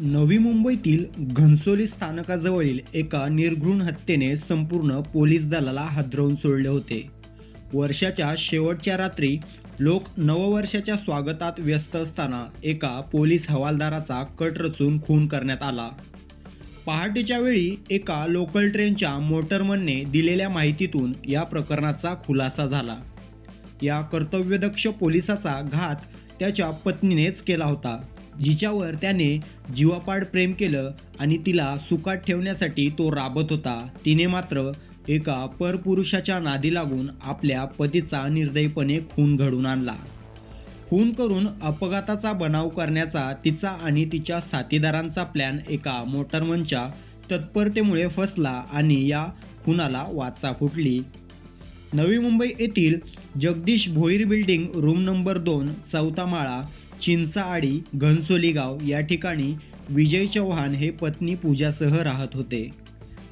नवी मुंबईतील घनसोली स्थानकाजवळील एका निर्घृण हत्येने संपूर्ण पोलीस दलाला हादरवून सोडले होते. वर्षाच्या शेवटच्या रात्री लोक नववर्षाच्या स्वागतात व्यस्त असताना एका पोलीस हवालदाराचा कट रचून खून करण्यात आला. पहाटेच्या वेळी एका लोकल ट्रेनच्या मोटरमनने दिलेल्या माहितीतून या प्रकरणाचा खुलासा झाला. या कर्तव्यदक्ष पोलिसाचा घात त्याच्या पत्नीनेच केला होता. जिच्यावर त्याने जीवापाड प्रेम केलं आणि तिला सुखात ठेवण्यासाठी तो राबत होता. तिने मात्र एका परपुरुषाच्या नादी लागून आपल्या पतीचा निर्दयीपणे खून घडून आणला. खून करून अपघाताचा बनाव करण्याचा तिचा आणि तिच्या साथीदारांचा प्लॅन एका मोटरमनच्या तत्परतेमुळे फसला आणि या खुनाला वाचा फुटली. नवी मुंबई येथील Jagdish Bhoir building room number दोन चौथा माळा चिंचाआडी घनसोली गाव या ठिकाणी विजय चव्हाण हे पत्नी पूजासह राहत होते.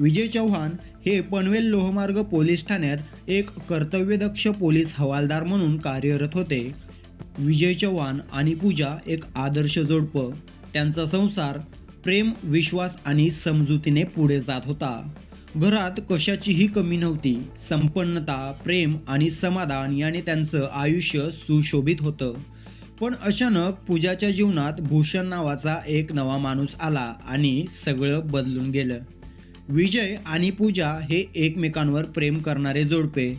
विजय चव्हाण हे पनवेल लोहमार्ग पोलीस ठाण्यात एक कर्तव्यदक्ष पोलीस हवालदार म्हणून कार्यरत होते. विजय चव्हाण आणि पूजा एक आदर्श जोडपं. त्यांचा संसार प्रेम विश्वास आणि समजुतीने पुढे जात होता. घरात कशाचीही कमी नव्हती. संपन्नता प्रेम आणि समाधान याने त्यांचं आयुष्य सुशोभित होतं. पण अचानक पूजाच्या जीवनात भूषण नावाचा एक नवा माणूस आला आणि सगळं बदलून गेलं. विजय आणि पूजा हे एकमेकांवर प्रेम करणारे जोडपे.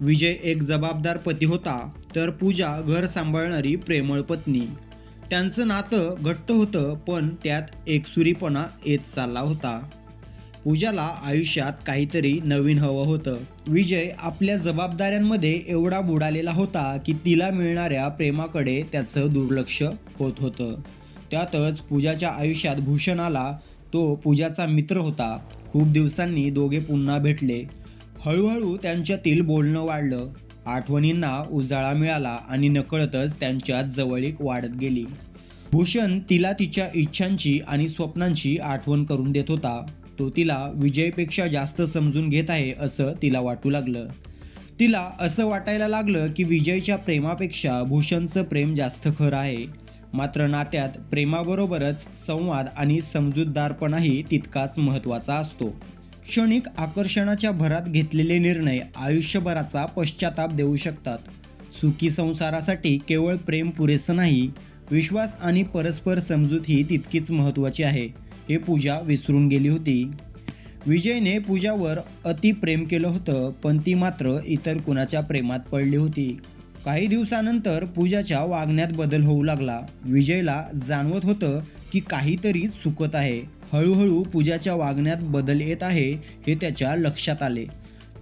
विजय एक जबाबदार पती होता तर पूजा घर सांभाळणारी प्रेमळ पत्नी. त्यांचं नातं घट्ट होतं पण त्यात एकसुरीपणा येत चालला होता. पूजाला आयुष्यात काहीतरी नवीन हवं होतं. विजय आपल्या जबाबदाऱ्यांमध्ये एवढा बुडालेला होता की तिला मिळणाऱ्या प्रेमाकडे त्याचं दुर्लक्ष होत होतं. त्यातच पूजाच्या आयुष्यात भूषण आला तो पूजाचा मित्र होता. खूप दिवसांनी दोघे पुन्हा भेटले. हळूहळू त्यांच्यातील बोलणं वाढलं. आठवणींना उजाळा मिळाला आणि नकळतच त्यांच्यात जवळीक वाढत गेली. भूषण तिला तिच्या इच्छांची आणि स्वप्नांची आठवण करून देत होता. तो तिला विजयपेक्षा जास्त समजून घेत आहे असं तिला वाटू लागलं. तिला असं वाटायला लागलं की विजयच्या प्रेमापेक्षा भूषणचं प्रेम जास्त खरं आहे. मात्र नात्यात प्रेमाबरोबरच संवाद आणि समजूतदारपणाही तितकाच महत्त्वाचा असतो. क्षणिक आकर्षणाच्या भरात घेतलेले निर्णय आयुष्यभराचा पश्चाताप देऊ शकतात. सुखी संसारासाठी केवळ प्रेम पुरेसं नाही विश्वास आणि परस्पर समजूत ही तितकीच महत्त्वाची आहे. हे पूजा विसरून गेली होती. विजयने पूजावर अति प्रेम केलं होतं पण ती मात्र इतर कुणाच्या प्रेमात पडली होती. काही दिवसानंतर पूजाच्या वागण्यात बदल होऊ लागला. विजयला जाणवत होतं की काहीतरी चुकत आहे. हळूहळू पूजाच्या वागण्यात बदल येत आहे हे त्याच्या लक्षात आले.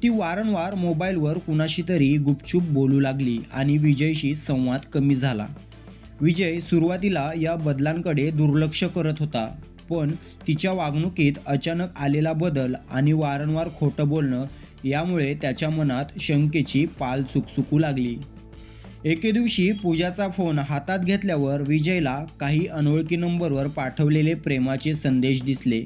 ती वारंवार मोबाईलवर कुणाशी तरी गुपचूप बोलू लागली आणि विजयशी संवाद कमी झाला. विजय सुरुवातीला या बदलांकडे दुर्लक्ष करत होता. पण तिच्या वागणुकीत अचानक आलेला बदल आणि वारंवार खोटं बोलणं यामुळे त्याच्या मनात शंकेची पाल चुकचुकू लागली. एके दिवशी पूजाचा फोन हातात घेतल्यावर विजयला काही अनोळखी नंबरवर पाठवलेले प्रेमाचे संदेश दिसले.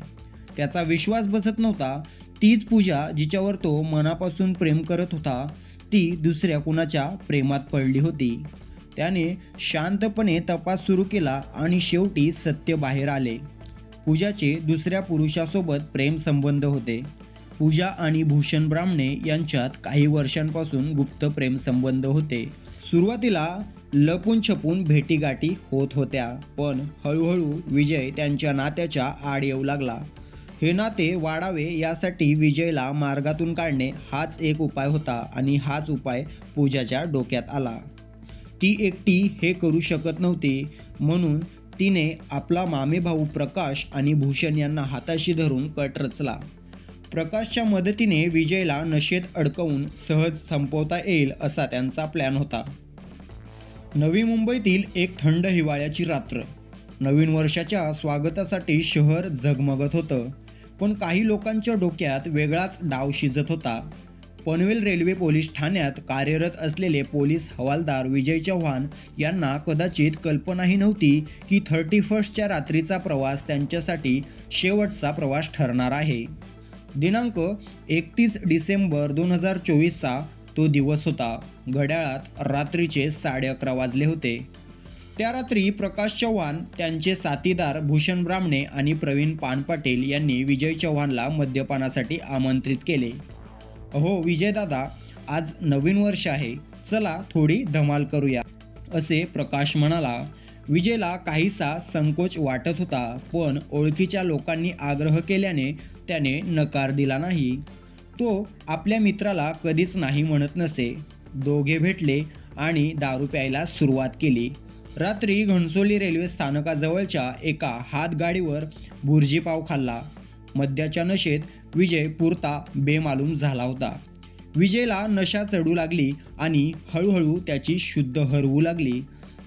त्याचा विश्वास बसत नव्हता. तीच पूजा जिच्यावर तो मनापासून प्रेम करत होता ती दुसऱ्या कुणाच्या प्रेमात पडली होती. त्याने शांतपणे तपास सुरू केला आणि शेवटी सत्य बाहेर आले. पूजाचे दुसऱ्या पुरुषासोबत प्रेम संबंध होते. पूजा आणि भूषण ब्राह्मणे यांच्यात काही वर्षांपासून गुप्त प्रेम संबंध होते. सुरुवातीला लपून छपून भेटीगाठी होत होत्या पण हळूहळू विजय त्यांच्या नात्याच्या आड येऊ लागला. हे नाते वाढावे यासाठी विजयला मार्गातून काढणे हाच एक उपाय होता आणि हाच उपाय पूजाच्या डोक्यात आला. ती एकटी हे करू शकत नव्हती म्हणून तिने आपला मामेभाऊ प्रकाश आणि भूषण यांना हाताशी धरून कट रचला. प्रकाशच्या मदतीने विजयला नशेत अडकवून सहज संपवता येईल असा त्यांचा प्लॅन होता. नवी मुंबईतील एक थंड हिवाळ्याची रात्र. नवीन वर्षाच्या स्वागतासाठी शहर झगमगत होतं. पण काही लोकांच्या डोक्यात वेगळाच डाव शिजत होता. पनवेल रेल्वे पोलीस ठाण्यात कार्यरत असलेले पोलीस हवालदार विजय चव्हाण यांना कदाचित कल्पनाही नव्हती की थर्टी फर्स्टच्या रात्रीचा प्रवास त्यांच्यासाठी शेवटचा प्रवास ठरणार आहे. दिनांक एकतीस डिसेंबर दोन हजार चोवीसचा तो दिवस होता. घड्याळात रात्रीचे साडे अकरा वाजले होते. त्या रात्री प्रकाश चव्हाण त्यांचे साथीदार भूषण ब्राह्मणे आणि प्रवीण पानपाटील यांनी विजय चव्हाणला मद्यपानासाठी आमंत्रित केले. अहो विजयदादा आज नवीन वर्ष आहे. चला थोडी धमाल करूया. असे प्रकाश म्हणाला. विजयला काहीसा संकोच वाटत होता पण ओळखीच्या लोकांनी आग्रह केल्याने त्याने नकार दिला नाही. तो आपल्या मित्राला कधीच नाही म्हणत नसे. दोघे भेटले आणि दारू प्यायला सुरुवात केली. रात्री घणसोली रेल्वे स्थानकाजवळच्या एका हातगाडीवर भुर्जीपाव खाल्ला. मद्याच्या नशेत विजय पुरता बेमालूम झाला होता. विजयला नशा चढू लागली आणि हळूहळू त्याची शुद्ध हरवू लागली.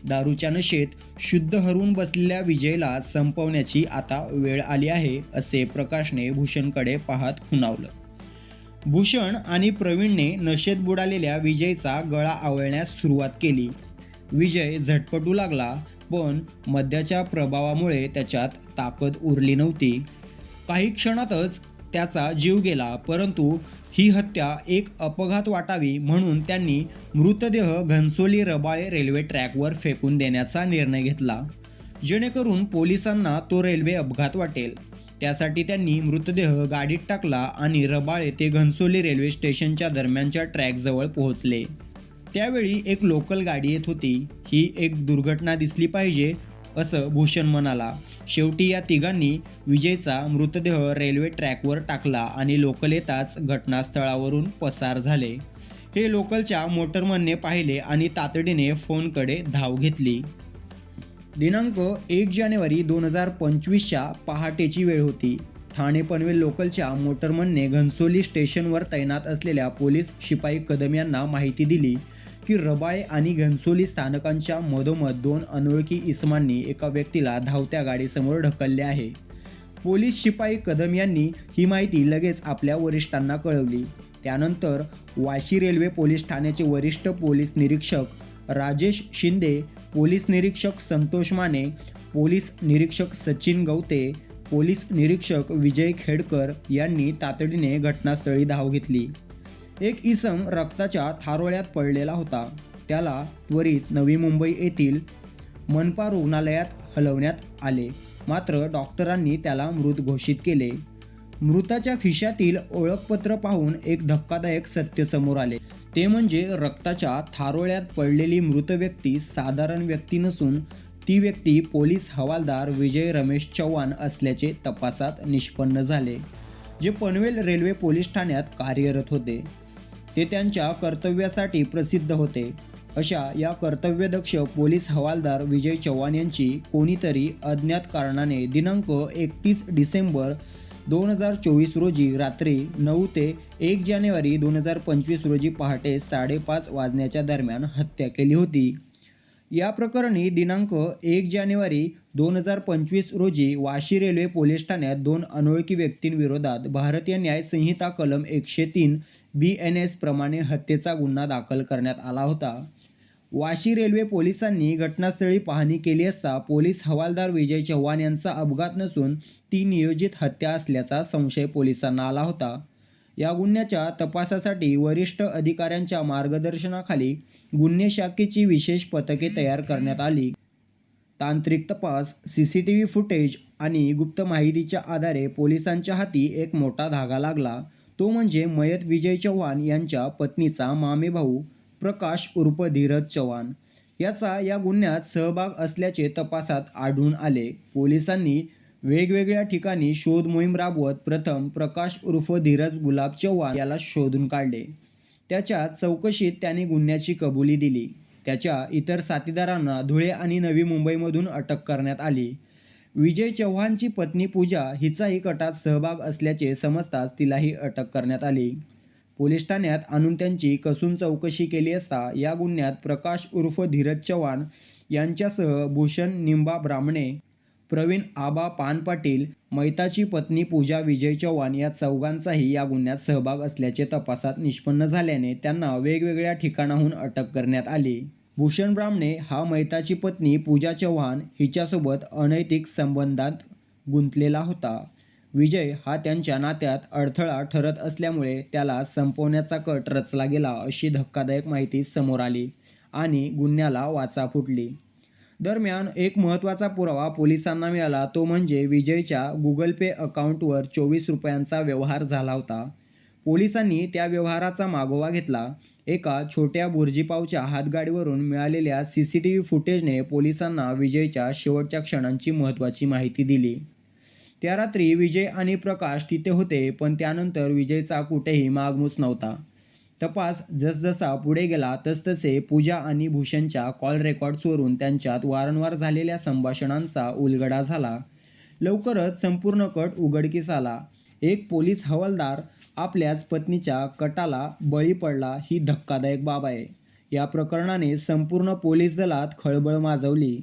दारूच्या नशेत शुद्ध हरवून बसलेल्या विजयला संपवण्याची आता वेळ आली आहे असे प्रकाशने भूषणकडे पाहत खुणावलं. भूषण आणि प्रवीणने नशेत बुडालेल्या विजयचा गळा आवळण्यास सुरुवात केली. विजय झटपटू लागला पण मद्याच्या प्रभावामुळे त्याच्यात ताकद उरली नव्हती. काही क्षणातच त्याचा जीव गेला परंतु ही हत्या एक अपघात वाटावी म्हणून त्यांनी मृतदेह घनसोली रबाळे रेल्वे ट्रॅकवर फेकून देण्याचा निर्णय घेतला. जेणेकरून पोलिसांना तो रेल्वे अपघात वाटेल. त्यासाठी त्यांनी मृतदेह गाडीत टाकला आणि रबाळे ते घनसोली रेल्वे स्टेशनच्या दरम्यानच्या ट्रॅकजवळ पोहोचले. त्यावेळी एक लोकल गाडी येत होती. ही एक दुर्घटना दिसली पाहिजे असं भूषण म्हणाला. शेवटी या तिघांनी विजयचा मृतदेह रेल्वे ट्रॅकवर टाकला आणि लोकल येताच घटनास्थळावरून पसार झाले. हे लोकलच्या मोटरमनने पाहिले आणि तातडीने फोनकडे धाव घेतली. दिनांक एक जानेवारी दोन हजार पंचवीसच्या पहाटेची वेळ होती. ठाणे पनवेल लोकलच्या मोटरमनने घनसोली स्टेशनवर तैनात असलेल्या पोलीस शिपाई कदम यांना माहिती दिली. की रबाळे आणि घनसोली स्थानकांच्या मधोमध दोन अनोळखी इसमांनी एका व्यक्तीला धावत्या गाडीसमोर ढकलले आहे. पोलीस शिपाई कदम यांनी ही माहिती लगेच आपल्या वरिष्ठांना कळवली. त्यानंतर वाशी रेल्वे पोलीस ठाण्याचे वरिष्ठ पोलीस निरीक्षक राजेश शिंदे पोलीस निरीक्षक संतोष माने पोलीस निरीक्षक सचिन गवते पोलीस निरीक्षक विजय खेडकर यांनी तातडीने घटनास्थळी धाव घेतली. एक इसम रक्ताच्या थारोळ्यात पडलेला होता. त्याला त्वरित नवी मुंबई येथील मनपा रुग्णालयात हलवण्यात आले. मात्र डॉक्टरांनी त्याला मृत घोषित केले. मृताच्या खिशातील ओळखपत्र पाहून एक धक्कादायक सत्य समोर आले. ते म्हणजे रक्ताच्या थारोळ्यात पडलेली मृत व्यक्ती साधारण व्यक्ती नसून ती व्यक्ती पोलीस हवालदार विजय रमेश चव्हाण असल्याचे तपासात निष्पन्न झाले जे पनवेल रेल्वे पोलीस ठाण्यात कार्यरत होते. ते त्यांच्या कर्तव्यासाठी प्रसिद्ध होते. अशा या कर्तव्यदक्ष पोलीस हवालदार विजय चव्हाण यांची कोणीतरी अज्ञात कारणाने दिनांक एकतीस डिसेंबर दोन हजार चोवीस रोजी रात्री नऊ ते एक जानेवारी दोन हजार पंचवीस रोजी पहाटे साडेपाच वाजण्याच्या दरम्यान हत्या केली होती. या प्रकरणी दिनांक एक जानेवारी दोन हजार पंचवीस रोजी वाशी रेल्वे पोलीस ठाण्यात दोन अनोळखी व्यक्तींविरोधात भारतीय न्याय संहिता कलम एकशे तीन बी एन एस प्रमाणे हत्येचा गुन्हा दाखल करण्यात आला होता. वाशी रेल्वे पोलिसांनी घटनास्थळी पाहणी केली असता पोलीस हवालदार विजय चव्हाण यांचा अपघात नसून ती नियोजित हत्या असल्याचा संशय पोलिसांना आला होता. या गुन्ह्याच्या तपासासाठी वरिष्ठ अधिकाऱ्यांच्या मार्गदर्शनाखाली गुन्हे शाखेची विशेष पथके तयार करण्यात आली. तांत्रिक तपास C C T V footage आणि गुप्त माहितीच्या आधारे पोलिसांच्या हाती एक मोठा धागा लागला. तो म्हणजे मयत विजय चव्हाण यांच्या पत्नीचा मामेभाऊ प्रकाश उर्फ धीरज चव्हाण. याचा या गुन्ह्यात सहभाग असल्याचे तपासात आढळून आले. पोलिसांनी वेगवेगळ्या ठिकाणी शोध मोहीम राबवत प्रथम प्रकाश उर्फ धीरज गुलाब चव्हाण याला शोधून काढले. त्याच्या चौकशीत त्याने गुन्ह्याची कबुली दिली. त्याच्या इतर साथीदारांना धुळे आणि नवी मुंबईमधून अटक करण्यात आली. विजय चव्हाणची पत्नी पूजा हिचाही कटात सहभाग असल्याचे समजताच तिलाही अटक करण्यात आली. पोलीस ठाण्यात आणून त्यांची कसून चौकशी केली असता या गुन्ह्यात प्रकाश उर्फ धीरज चव्हाण यांच्यासह भूषण निंबा ब्राह्मणे प्रवीण आबा पान पाटील मैताची पत्नी पूजा विजय चव्हाण या चौघांचाही या गुन्ह्यात सहभाग असल्याचे तपासात निष्पन्न झाल्याने त्यांना वेगवेगळ्या ठिकाणाहून अटक करण्यात आली. भूषण ब्राह्मणे हा मैताची पत्नी पूजा चव्हाण हिच्यासोबत अनैतिक संबंधात गुंतलेला होता. विजय हा त्यांच्या नात्यात अडथळा ठरत असल्यामुळे त्याला संपवण्याचा कट रचला गेला अशी धक्कादायक माहिती समोर आली आणि गुन्ह्याला वाचा फुटली. दरम्यान एक महत्त्वाचा पुरावा पोलिसांना मिळाला तो म्हणजे विजयच्या गुगल पे अकाउंटवर चोवीस रुपयांचा व्यवहार झाला होता. पोलिसांनी त्या व्यवहाराचा मागोवा घेतला. एका छोट्या बुर्जीपावच्या हातगाडीवरून मिळालेल्या सी सी टी व्ही फुटेजने पोलिसांना विजयच्या शेवटच्या क्षणांची महत्त्वाची माहिती दिली. त्या रात्री विजय आणि प्रकाश तिथे होते पण त्यानंतर विजयचा कुठेही मागमूस नव्हता. तपास जसजसा पुढे गेला तसतसे पूजा आणि भूषणच्या कॉल रेकॉर्ड्सवरून त्यांच्यात वारंवार झालेल्या संभाषणांचा उलगडा झाला. लवकरच संपूर्ण कट उघडकीस आला. एक पोलीस हवालदार आपल्याच पत्नीच्या कटाला बळी पडला ही धक्कादायक बाब आहे. या प्रकरणाने संपूर्ण पोलीस दलात खळबळ माजवली.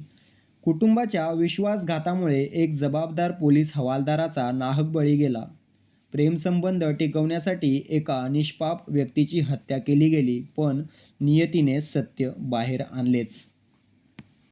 कुटुंबाच्या विश्वासघातामुळे एक जबाबदार पोलीस हवालदाराचा नाहक बळी गेला. प्रेमसंबंध टिकवण्यासाठी एका निष्पाप व्यक्तीची हत्या केली गेली पण नियतीने सत्य बाहेर आणलेच.